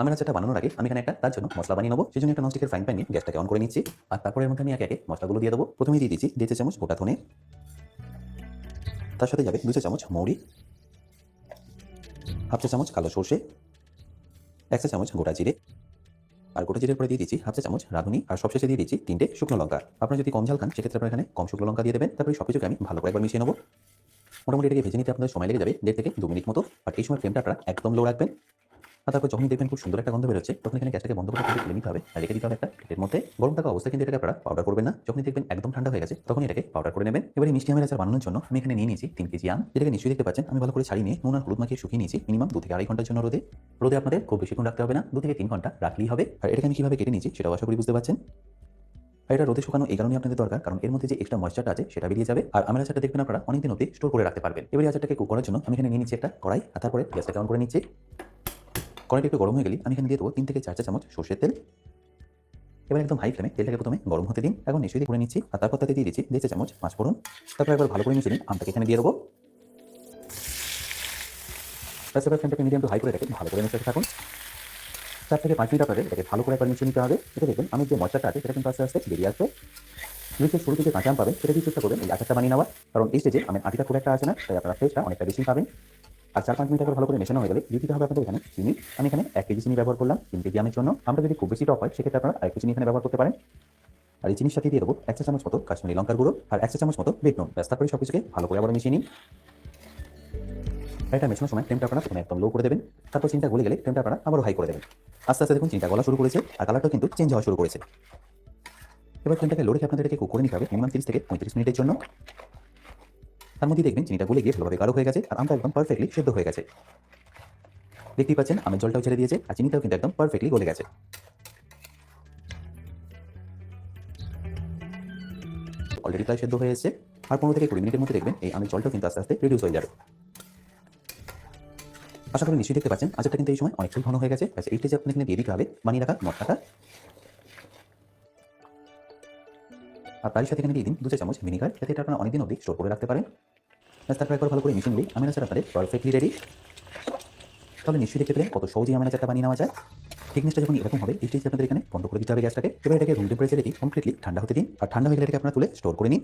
আমের আচারটা বানানোর আগে আমি এখানে একটা তার জন্য মশলা বানিয়ে নেব। সেই জন্য একটা ননস্টিকের ফ্রাইং প্যান নিয়ে গ্যাসটাকে অন করে নিচ্ছি। আর তারপরে এর মধ্যে আমি একে একে মশলাগুলো দিয়ে দেবো। প্রথমে দিয়ে দিচ্ছি দেড় চামচ গোটা ধনে। তার সাথে যাবে দু চামচ মৌরি। হাফ চা চামচ কালো সর্ষে। এক চা চামচ গোটা জিরে। আর গোটা জিরের পরে দিয়ে দিচ্ছি হাফ চা চামচ রাঁধুনি। আর সবশেষে দিয়ে দিচ্ছি তিনটে শুকনো লঙ্কা। আপনারা যদি কম ঝাল খান, সেক্ষেত্রে আপনারা এখানে কম শুকনো লঙ্কা দিয়ে দেবেন। তারপরে সব কিছুকে আমি ভালো করে একবার মিশিয়ে নেব। মোটামুটি এটাকে ভেজে নিতে আপনাদের সময় লেগে যাবে দেড় থেকে দু মিনিট মতো। আর এই সময় ফ্লেমটা আপনারা একদম লো রাখবেন। তারপর যখন দেখবেন খুব সুন্দর একটা গন্ধ বেরোচ্ছে, তখন এখানে গ্যাসটাকে বন্ধ করে তুলে নিতে হবে আর রেখে দিতে হবে একটা প্লেটের মধ্যে। গরম থাকা অবস্থায় কিন্তু এটাকে আপনারা পাউডার করবেন না। যখনই দেখবেন একদম ঠান্ডা হয়ে গেছে তখন এটাকে পাউডার করে নেবেন। এবারে মিষ্টি আমের আচার বানানোর জন্য আমি এখানে নিয়ে নিয়েছি তিন কেজি আম। যেটাকে নিশ্চয়ই দেখতে পাচ্ছেন, আমি ভালো করে ছাড়িয়ে নিয়ে নুন আর হলুদ মাখিয়ে শুকিয়ে নিয়েছি। মিনিমাম দু থেকে আড়াই ঘণ্টার জন্য রোদে। রোদে আপনাদের খুব বেশিক্ষণ রাখতে হবে না, দু থেকে তিন ঘণ্টা রাখলেই হবে। আর এটাকে আমি কীভাবে কেটে নিয়েছি সেটাও আশা করি বুঝতে পারছেন। আর এটা রোদে শুকানো এই কারণে আপনাদের দরকার, কারণ এর মধ্যে যে এক্সট্রা ময়শ্চারটা আছে সেটা বেরিয়ে যাবে। আর আমের আচারটা দেখবেন আপনারা অনেকদিন অব্দি স্টোর করে রাখতে পারবেন। এবারে আচারটাকে কুক করার জন্য আমি এখানে নিয়ে নিচ্ছি একটা কড়াই, আর তারপরে গ্যাসটাকে অন করে নিচ্ছি। কড়াইটা একটু গরম হয়ে গেলে আমি এখানে দিয়ে দেবো তিন থেকে চার চা চামচ সর্ষের তেল। এবার একদম হাই ফ্লেমে তেলটাকে প্রথমে গরম হতে দিন, এখন নিশ্চয়ই করে নিচ্ছি, আর তারপর তাতে দিয়ে দিচ্ছি দেড় চা চামচ পাঁচ ফোড়ন। তারপর একবার ভালো করে মিশিয়ে নিন, আমটাকে এখানে দিয়ে দেবো। তাছাড়া ফ্লেমটাকে মিডিয়াম টু হাই করে রেখে ভালো করে মিশাতে থাকুন। চার থেকে পাঁচ মিনিট আপনাদের এটাকে ভালো করে একবার মিশিয়ে নিতে হবে। এটা দেখবেন আমি যে মশলাটা আছে, সেটা কিন্তু আস্তে আস্তে বেরিয়ে আসবে যে শুরু থেকে কাঁচা আম পাবেন, সেটা দিয়ে চেষ্টা করবেন এই আচারটা বানিয়ে নেওয়া কারণ এই স্টেজে আমি আটিটা খুব একটা আছে না, তাই আপনারা ফ্রেশটা অনেকটা বেশি পাবেন। আর চার পাঁচ মিনিট একবার ভালো করে মেশানো হয়ে গেলে দিয়ে দিতে হবে আপনাদের এখানে চিনি। আমি এখানে এক কেজি চিনি ব্যবহার করলাম, তিন কেজি আমের জন্য। আমরা যদি খুব বেশি টক হয়, সেক্ষেত্রে আপনারা আরেক চিনি এখানে ব্যবহার করতে পারেন। আর এই চিনির সাথে দিয়ে দেবো এক চা চামচ মতো কাশ্মীরি লঙ্কার গুঁড়ো আর এক চা চামচ মতো বেট ব্যস্ত করে সব কিছুকে ভালো করে আবার মিশিয়ে আর এটা মেশানোর সময় ফ্লেমটা আপনারা একদম লো করে দেবেন। তারপর চিনটা গলে গেলে ফ্লেমটা আপনারা আবারও হাই করে দেবেন। আস্তে আস্তে দেখুন চিন্তা গলা শুরু করেছে আর কালারটাও কিন্তু চেঞ্জ হওয়া শুরু করেছে। এবার ফ্লেমটাকে লো রেখে আপনাদের এটাকে কুক করে নিতে হবে মিনিমাম তিরিশ থেকে পঁয়ত্রিশ মিনিটের জন্য। তার মধ্যে দেখবেন চিনিটা গলে গিয়ে ভালোভাবে গাঢ় হয়ে গেছে, আর আমটা একদম পারফেক্টলি সেদ্ধ হয়ে গেছে। দেখতেই পাচ্ছেন, আমের জলটাও ছেড়ে দিয়েছে, আর চিনিটাও কিন্তু একদম পারফেক্টলি গলে গেছে। অলরেডি প্রায় সেদ্ধ হয়ে এসেছে, আর পনেরো থেকে কুড়ি মিনিটের মধ্যে দেখবেন এই আমের জলটাও কিন্তু আস্তে আস্তে রিডিউস হয়ে যাবে। আশা করি নিশ্চয়ই দেখতে পাচ্ছেন, আচারটা কিন্তু এই সময় অনেকটাই ঘন হয়ে গেছে এইটা যে আপনি দিয়ে দিতে হবে, বানিয়ে রাখা মশলাটা আর তারই সাথে এখানে দিয়ে দিন দু চামচ ভিনিগার, যাতে এটা আপনারা অনেকদিন অবধি স্টোর করে রাখতে পারেন। ব্যাস, তারপর একবার ভালো করে মিশিয়ে নিলেই আমি আচার আপনাদের পারফেক্টলি রেডি তাহলে নিশ্চয়ই দেখতে পেলেন কত সহজেই আমি আচারটা বানিয়ে নেওয়া যায়। থিকনেসটা যখন এরকম হবে এই আপনাদের এখানে বন্ধ করে দিতে হবে গ্যাসটাকে। এবার এটাকে রুম টেম্পারেচারে রেখে কমপ্লিটলি ঠান্ডা হতে দিন। আর ঠান্ডা হয়ে গেলে এটাকে আপনারা তুলে স্টোর করে নিন।